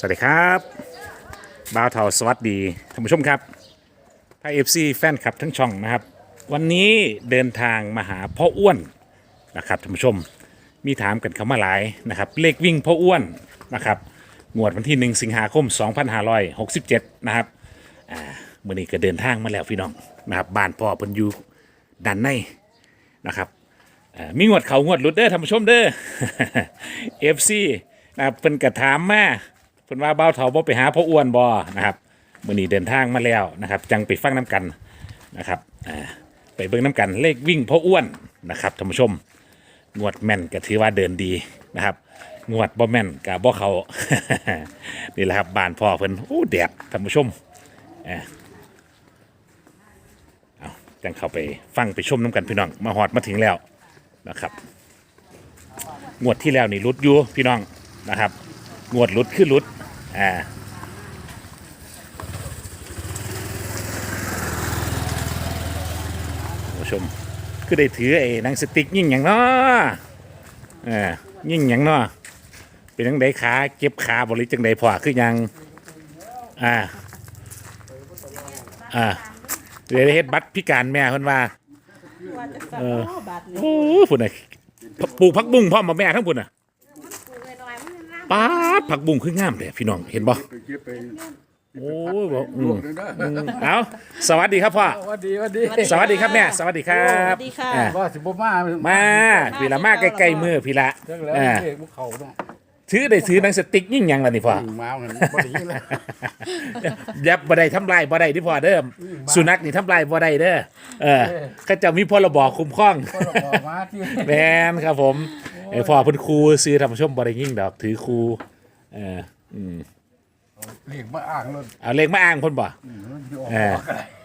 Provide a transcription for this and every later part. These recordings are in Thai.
สวัสดีครับบ่าวเทาสวัสดีท่านผู้ชมครับไทยเอฟซีแฟนคลับทั้งช่องนะครับ วันนี้เดินทางมาหาพ่ออ้วนนะครับท่านผู้ชมมีถามกันเข้ามาหลายนะครับเลขวิ่งพ่ออ้วนนะครับงวดวันที่ 1 สิงหาคม 2567 นะครับอ่ามื่อนี้ก็เดินทางมาแล้วพี่น้องนะครับบ้านพ่อเพิ่นอยู่ด้านในนะครับอ่ามีงวดเขางวดหลุดเด้อท่านผู้ชมเด้อเอฟซีนะครับเพิ่นกระถามมา เพิ่นว่าเบ้าเถาบ่ไปหาพ่ออ้วนบ่นะครับมื่อนี้เดินทางมาแล้วนะครับ จังไปฟังน้ำกันนะครับอ่าไปเบิ่งน้ำกันเลขวิ่งพ่ออ้วนนะครับท่านผู้ชมงวดแม่นก็ถือว่าเดินดีนะครับงวดบ่แม่นกับบ่เขานี่แหละครับบ้านพ่อเพิ่นโอ้แดดท่านผู้ชมเอ่อเอาจังเข้าไปฟังไปชมน้ำกันพี่น้องมาหอดมาถึงแล้วนะครับ งวดที่แล้วนี่รุดอยู่พี่น้องนะครับ งวดรุดคือรุด อ่าท่านผู้ชมคือได้ถือไอ้หนังสติ๊กยิ่งอย่างเนาะเออยิ่งอย่างเนาะเป็นจังไดขาเก็บขาบริจังไดพอคือหยังอ่าอ่าเดี๋ยวได้เฮ็ดบัตรพิการแม่เพิ่นว่าว่าจะสั่งเออโอ้บาทนี่โอ้พุ่นน่ะปลูกผักบุ้งพร้อมมาแม่ทั้งพุ่นน่ะ ปลูกน้อยๆมันน้ำ ป๊าดผักบุ้งคืองามเลยพี่น้องเห็นบ่ไปเก็บไปโอ้ยบ่อืลวมกเลยนะเอาสวัสดีครับพ่อสวัสดีสวัสดีสวัสดีครับแม่สวัสดีครัสบวัสดีค่ะ อ่าว่าสิบ่มามาพี่ละมาใกล้ๆมือพี่ละจังแล้วอ่าเด็กพวกเขาเนาะถือได้ถือหนังสติ๊กยิ่งหยังล่ะนี่พ่อถึงมากันบ่ได้ยินแล้วยับบ่ได้ทำลายบ่ได้ที่พ่อเด้อสุนัขนี่ทำลายบ่ได้เด้อเออเขาเจะมีพรบคุ้มครอง ก็เราบอกมาที่แมนครับผม ไอ้พ่อเพิ่นครูซื้อทำชมบ่ได้ยิ่งดอกถือครูเอออืมเรียกมาอ้างรถเอาเลขมาอ้างเพิ่นบ่มันอยู่ออกเออ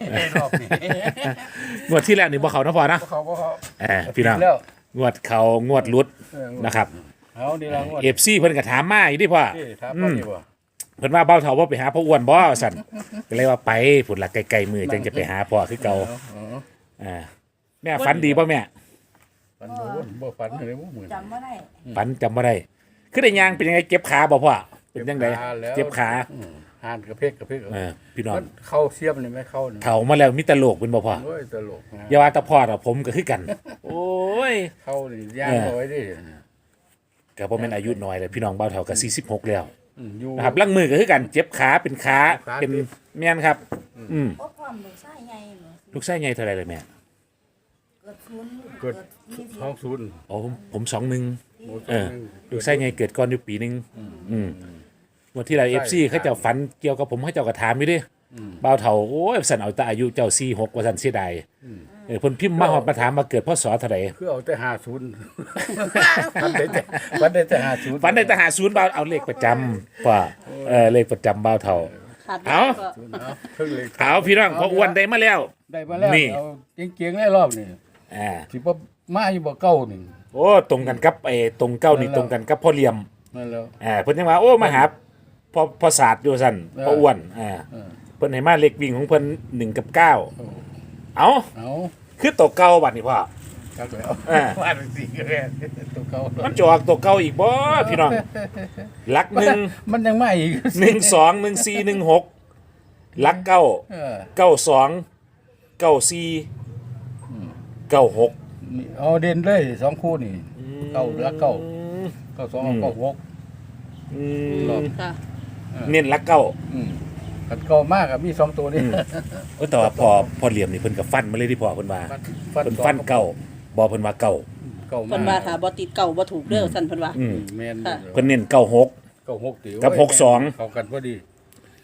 อะไรรอบนี้งวดที่แล้วนี่บ่เขานะพ่อนะเขาก็เขาเออพี่น้องแล้วงวดเขางวดรุดนะครับเอาดีละงวด FC เพิ่นก็ถามมาอีกที่พ่อที่ถามว่านี่บ่เพิ่นว่าเบ้าเฒ่าบ่ไปหาพ่ออ้วนบ่สั่น ก็เลยว่าไปพุ่นละไกลๆมือจังจะไปหาพ่อคือเก่าอ๋ออ่าแม่ฝันดีป่ะแม่ ฝันบ่บ่ฝันเลยบ่เหมือนจำไม่ได้ฝันจำไม่ได้คือได้ยางเป็นยังไงเก็บขาบ่พ่อเป็นยังไงแล้วเจ็บขาอืมหานกระเพกกระเพกเออพี่น้องมันเข้าเสียมเลยไหมเข้าเนี่ยเฒ่ามาแล้วมีแตโลกเป็นบ่พ่อโอ้ยตลกนะอย่าว่าแตะพ่อหรอกผมก็คือกัน โอ้ย เข้านี่ย่างเออเอาไว้ดิก็บ่แม่นอายุน้อยเลยพี่น้องเบาเฒ่าก็46 แล้วอืมอยู่ นะครับลังมือก็คือกันเจ็บขาเป็นขาขาเป็นติด แม่นครับ อืมโอ้ความหนูใช่ไงหนูลูกชายใหญ่เท่าไหร่เลยแม่เกิดทุนเกิดยี่สิบ ท้องศูนย์โอ้ผมผมสองหนึ่งหมูเออหนึ่งลูกชายใหญ่เกิดก่อนอยู่ปีหนึงอืมวันที่เรา FC เขาเจ้าฝันเกี่ยวกับผมเขาเจ้าก็ถามอยู่ดิบ่าวเฒ่าโอ้ยสันเอาแต่อายุเจ้าสี่หกว่าสันเสียดายเออเพิ่นพิมพ์มาฮอดมาถามมาเกิดพ่อสอเท่าไหร่คือเอาแต่หาศูนย์ฟันได้แต่ฟันได้แต่หาศูนย์ฝันในทหารศูนย์บ่าวเอาเลขประจำว่าเออเลขประจำบ่าวเฒ่า ขาดเอาก็ เอาเพิ่งเลยเอาพี่น้องพ่ออ้วนได้มาแล้ว ได้มาแล้วนี่ เอาเก่งๆได้รอบนี่อ่าสิบ่ มาอยู่บ่เก้านี่โอ้ตรงกันกับไอ้ตรงเก้านี่ตรงกันกับพ่อเหลี่ยมนั่นแล้ว อ่าเพิ่นยังว่าโอ้มาหาพ่อพ่อศาสตร์อยู่ซั่นเออ พ่ออ้วนอ่าเออเพิ่นให้มาเลขวิ่งของเพิ่น1กับ9เอ้าเอาคือตัวเก่าบัดนี้พ่อ จักแล้วอ่าว่าจังซี่ก็แม่นตัวเก่ามันจะออกตัวเก่าอีกบ่พี่น้องหลักหนึ่งมันยังมาอีกหนึ่งสองหนึ่งสี่หนึ่งหกลักเก้า เออ เก้าสองเก้าสี่เก้าหก นี่เอาเด่นเลยสองคู่นี่ เก้าละเก้า เก้าสองเก้าหกรอบค่ะ เน้นลักเก้าอืมกันเก่ามากอะมีสองตัวนี่เออแต่ว่าพอพอเหลี่ยมนี่เพิ่นกับฟันมาเลยที่พอเพิ่นว่าเพิ่นฟันเก้าบอเพิ่นว่าเก้าเก่าเพิ่นว่าถ้าบ่ติดเก่าบ่ถูกเด้อสั่นเพิ่นว่า อืมแมนค่ะ เพิ่นเน้นเก้าหก เก้าหกตีกับหกสอง เข้ากันพอดี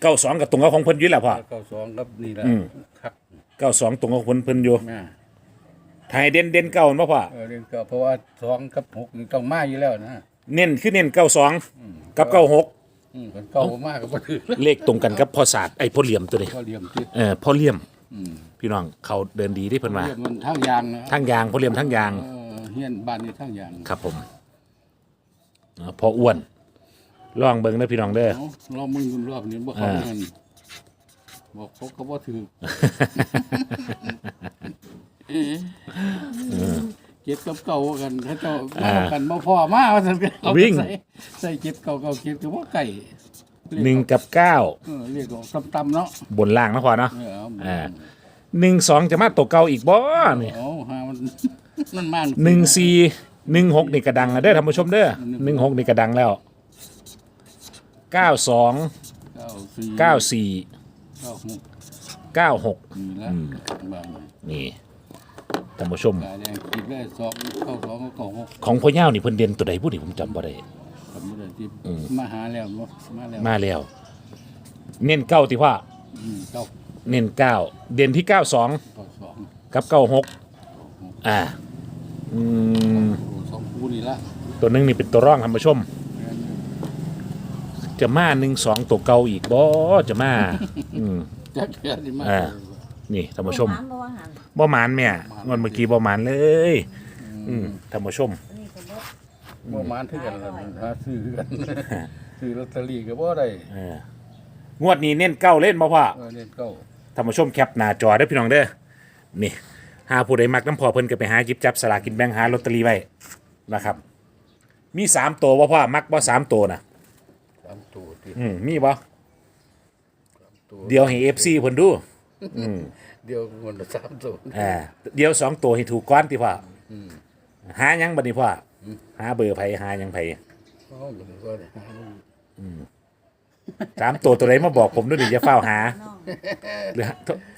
เก้าสองกับตรงกับของเพิ่นอยู่แหละพ่อ เก้าสองกับนี่แหละอืมครับเก้าสองตรงกับเพิ่นเพิ่นอยู่ แม่ ไทยเด่นเด่นเก้าเห็นบ่พ่อเออเรื่องเก้าเพราะว่าสองกับหกนี่ต้องมาอยู่แล้วนะเน้นคือเน้นเก้าสองกับเก้าหกอืมกันเก้ามากก็บ่ถือเลขตรงกันกับพ่อศาสตร์ไอ้พ่อเหลี่ยมตัวนี้ก็เหลี่ยมติดเออพ่อเหลี่ยมอืมพี่น้องเขาเดินดีที่เพิ่นว่าเหลี่ยมมันทั้งยางนะทั้งยางพ่อเหลี่ยมทั้งยาง เออเฮียนบ้านนี่ทั้งยางครับผมอ่าพออ้วนลองเบิ่งเด้อพี่น้องเด้อ เอารอบมึงรอบนี้บ่เข้าอ่า เงินบอกเขาก็บ่ถือ เจ็ดกับเก่ากันเขาเจ้ามากันบ่พอมาว่าซั่นก็เอาไปวิ่ง ใส่ใส่เจ็ดเก่าเก่าเจ็ดก็บ่ไก่หนึ่งกับเก้าเออเรียกออกต่ำๆเนาะบนล่างนะพอเนาะ เออเอาอ่า หนึ่งสองจะมาตัวเก่าอีกบ่นี่เอาหามันมันมันหนึ่งสี่หนึ่งหกนี่กระดังแล้วเด้อท่านผู้ชมเด้อหนึ่งหกนี่กระดังแล้วเก้าสองเก้าสี่เก้าสี่เก้าหกเก้าหกนี่ละบางนี่ ท่านผู้ชม กายแดงคิดได้สองเข้าสองก็เข้าหกของพ่อเย่านี่เพิ่นเด่นตัวใดพูดนี่ผมจำบ่ได้ทำไม่ได้ที่มาหาแล้วเนาะมาแล้วมาแล้ว เน้นเก้าที่พ่ออืมเก้าเน้นเก้าเด่นที่เก้าสองเก้าสองกับเก้าหกอ่าอืมโอ้สองคู่นี่ละตัวหนึงนี่เป็นตัวร่องท่านผู้ชม จะมาหนึ่งสองตัวเก่าอีกบ่จะมาอืม จักเดียวนี่มาอ่า นี่ท่านผู้ชมน้ำบ่ว่าหันบ่หมานแม่งอนเมื่อกี้บ่หมานเลย อืมท่านผู้ชมนี่ก็บ่บ่มานคือกันล่ะหาซื้อคือกัน ซื้อลอตเตอรี่ก็บ่ได้เอองวดนี้เน้นเก้าเล่นบ่พ่อเออเล่นเก้าท่านผู้ชมแคปหน้าจอได้อพี่น้องเด้อนี่หาผู้ใดมักน้ำพอเพิ่นก็ไปหาหยิบจับสลากกินแบ่งหาลอตเตอรี่ไว้นะครับ มีสามตัวบ่พ่อมักบ่สามตัวนะสามตัวที่อืมมีบ่ตัวเดี๋ยวให้ FC เพิ่นดูอืม เดียวมันละสามตัวอ่าเดี๋ยวสองตัวให้ถูกก้อนติพ่ออหาหยังบัดนี้พ่ออหาเบอร์ไผหาหยังไผอ๋อก็เลยก็ได้หามันสามตัวตัวไหนมาบอกผมด้วยดิอย่าเฝ้าวหาน้องหรือ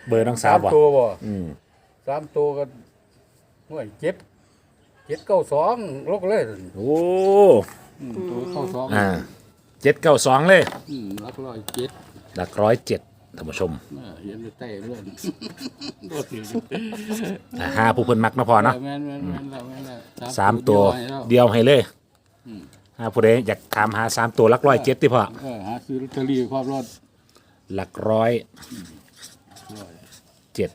เบอร์น้องสาสาวมบ่ตัวบ่อืมสามตัวก็ห่วยเจ็ดเจ็ดเก้าสองลกเลยโอ้อืมตัวเข้าสองอ่าเจ็ดเก้าสองเลย อืมรักร้อยเจ็ดหลักร้อยเจ็ด ท่านผู้ชมเออเห็นไปเต้เรื่องบ่ถืออ่าหาผู้เพิ่นมักนะพ่อเนาะแม่นแม่นแม่นแล้วแม่นแล้วสามตัวเดียวให้แล้วเดียวให้เลยหาผู้ใดอยากถามหาสามตัวหลักร้อยเจ็ดติพ่อเออหาซื้อลอตเตอรี่ความรอดหลักร้อยร้อยเจ็ด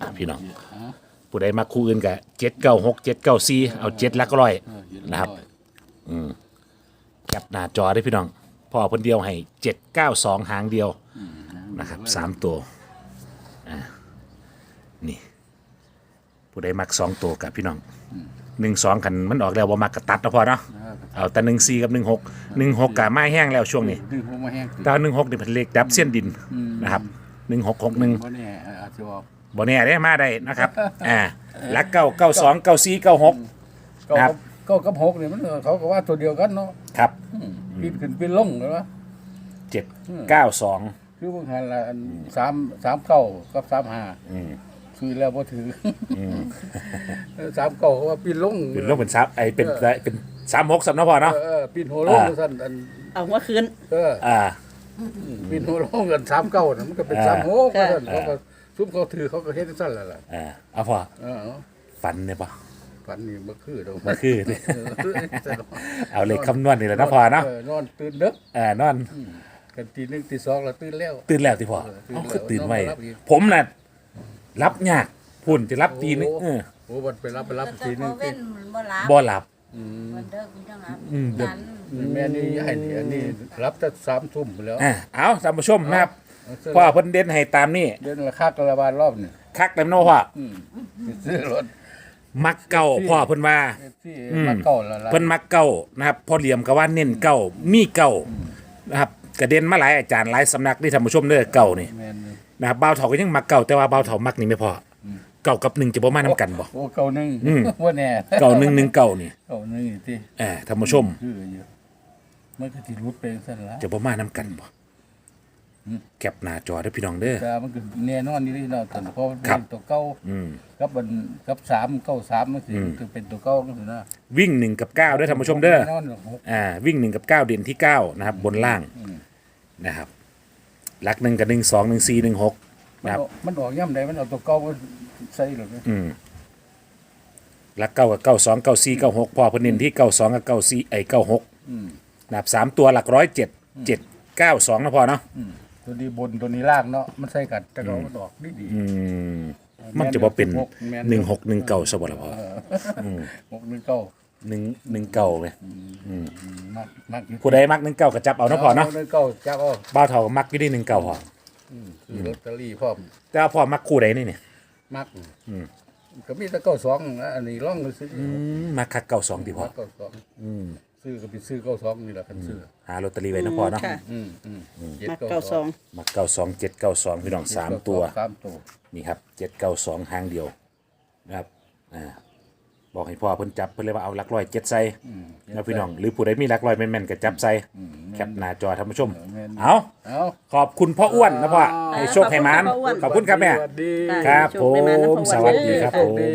อะพี่น้อง ฮะผู้ใดมาคู่อื่นกับเจ็ดเก้าหกเจ็ดเก้าสี่เอาเจ็ดหลักร้อย เออเห็นนะครับอยแคปหน้าจอได้พี่น้อง พ่อเพิ่นเดียวให้เจ็ดเก้าสองหางเดียวนะครับสามตัวอ่านี่ผู้ใดมักสองตัวกับพี่น้องหนึ่งสองขันมันออกแล้วว่ามักกระตัดนะพอเนาะเออเอาแต่หนึ่งสี่กับหนึ่งหกหนึ่งหกกะไม้แห้งแล้วช่วงนี้ดึงผมมาแห้งติแต่หนึ่งหกนี่เป็นเลขดับเส้นดินนะครับหนึ่งหกหกหนึ่งบ่แน่อาจจะออกบ่แน่ได้มาได้นะครับอ่าลักเก้าเก้าสองเก้าสี่เก้าหกเก้าครักับบเก้ากับหกเนี่ยมันเขาก็ว่าตัวเดียวกันเนาะครับ ปีนขึ้นปีนลงเลยวะเจ็ดเก้าสองคือพวกหันละอันสามสามเก้ากับสามห้าอืมคือแล้วพอถืออสามเก้าเขาว่าปีนลงเป็นโรคเป็นซับไอเป็นเป็นสามหกสำนักพอเอเนาะอเออปีนหัวลงอ่า สั้นอันเอาหัวคืน เอออ่าปีนหัวลงกันสามเก้าน่ะมันก็เป็นอ่า สามหกค่ะสั้นเขาก็ซุปเขาถือเขาก็เฮ็ดสั้นแล้วล่ะอ่าเอาพอเออฝันเนี่ยปะ ฝันนี่บ่คือดอกมันคือเนี่ยเออเอาเลขคำนวณนี่แหละนะพอเนาะเออนอนตื่นดึกอ่านอน กันตีหนึ่งตีสองแล้วตื่นแล้ว ตื่นแล้วที่พอเออตื่นเอาแล้วคือตื่นไว้นอนมารับอีกผมน่ะรับยากพุ่นจะรับตีนึงเออโอ้บันไปรับไปรับแต่ทีหนึพองเว้ตีนบ่หลับบ่หลับมันเด้อพี่น้องครับอืมเด้อนั้นแม่นี่ยายนี่อันนี้รับแต่สามทุ่มไปแล้วอ่าเอาท่านผู้ชมนะครับพ่อเพิ่นเด่นให้ตามนี่เดินราคากระบาลรอบนี่คักเต็มโนพ่ออืมซื้อรถ มักเก่าพ่อเพิ่นว่าที่อืม มาเก่าแล้วล่ะเพิ่นมักเก่านะครับพอเหลี่ยมก็ว่าเน้นเก่ามีเก่านะครับกระเด็นมาหลายอาจารย์หลายสำนักที่ท่านผู้ชมเด้อเก่านี่แม่นอยู่นะครับบ่าวเฒ่าก็ยังมักเก่าแต่ว่าบ่าวเฒ่ามักนี่ไม่พออเก่ากับหนึ่งจะบ่มานํกันบ่ โอ้เก่าหนึ่งอืม ว่าแน่เก่าหนึ่งหนึ่งเก่านี่เก่าหนึ่งที่เออท่านผู้ชม คืออยู่มันก็ที่รุดไปสั่นละจะบ่มานํกันบ่ แคปหน้าจอเด้อพี่น้องเด้อ แต่มันก็แน่นอนนี่ที่เราตันเพราะมันครัเป็บ นตัวเก่าอืม กับมันกับสามเก้าสามมันสิอืม คือเป็นตัวเก่าก็คือนะวิ่งหนึ่งกับเก้าเด้อท่านผู้ชมเด้อ แน่นอนหกอ่าวิ่งหนึ่งกับเก้าเด่นที่เก้านะครับ บนล่างนะครับหลักหนึ่งกับหนึ่งสองหนึ่งสี่หนึ่งหกมันนะครับออกมันออกย่ำใดมันเอาตัวเก่ามันใส่หรือไงอืมหลักเก้ากับเก้าสองเก้าสี่เก้าหกพอเพนเนินที่เก้าสองกับเก้าสี่ไอเก้าหกนะครับสามตัวหลักร้อยเจ็ดเจ็ดเก้าสองนะพอเนาะ ตัวนี้บนตัวนี้ล่างเนาะมันใส่กันแต่เรามันออกดีดีอืมมันจะบ่เป็นแม่นหนึ่งหกหนึ่งเก้าสบละพอหกหนึ่งเก้าหนึ่งหนึ่งเก้าเลยมากมากอยู่ผู้ใดมักหนึ่งเก้าก็จับเอานะพอเนาะหนึ่งเก้าจับเอาบ้าวเท่าก็มักอยู่ที่หนึ่งเก้าพอซื้อลอตเตอรี่พร้อมแต่ว่าพอมักคู่ใดนี่เนี่ยมักก็มีแต่เก้าสองนะอันนี้ร่องเลยซื้ออืมมักคักเก้าสองดีพอเก้าสอง ซื้อก็ไปซื้อเก้าสองนี่แหละคันซื้อหาลอตเตอรี่ไว้นะพ่อเนาะค่ะ อืมอืมจ็ดมาเก้าสองมาเก้าสองเจ็ดเก้าสองพี่น้องสามตัว สามตัวนี่ครับเจ็ดเก้าสองหางเดียวนะครับอ่าบอกให้พ่อเพิ่นจับเพิ่นเลยว่าเอาหลักร้อยเจ็ดใส่นะพี่น้องหรือผู้ใดมีหลักร้อยแม่นๆก็จับใส่แคปหน้าจอท่านผู้ชม เอาเอา ขอบคุณพ่ออ้วนนะพ่อให้โชคให้หมานขอบคุณครับแม่ สวัสดีครับโชคให้มานะผมพ่ออ้วนสวัสดีครับโชคดี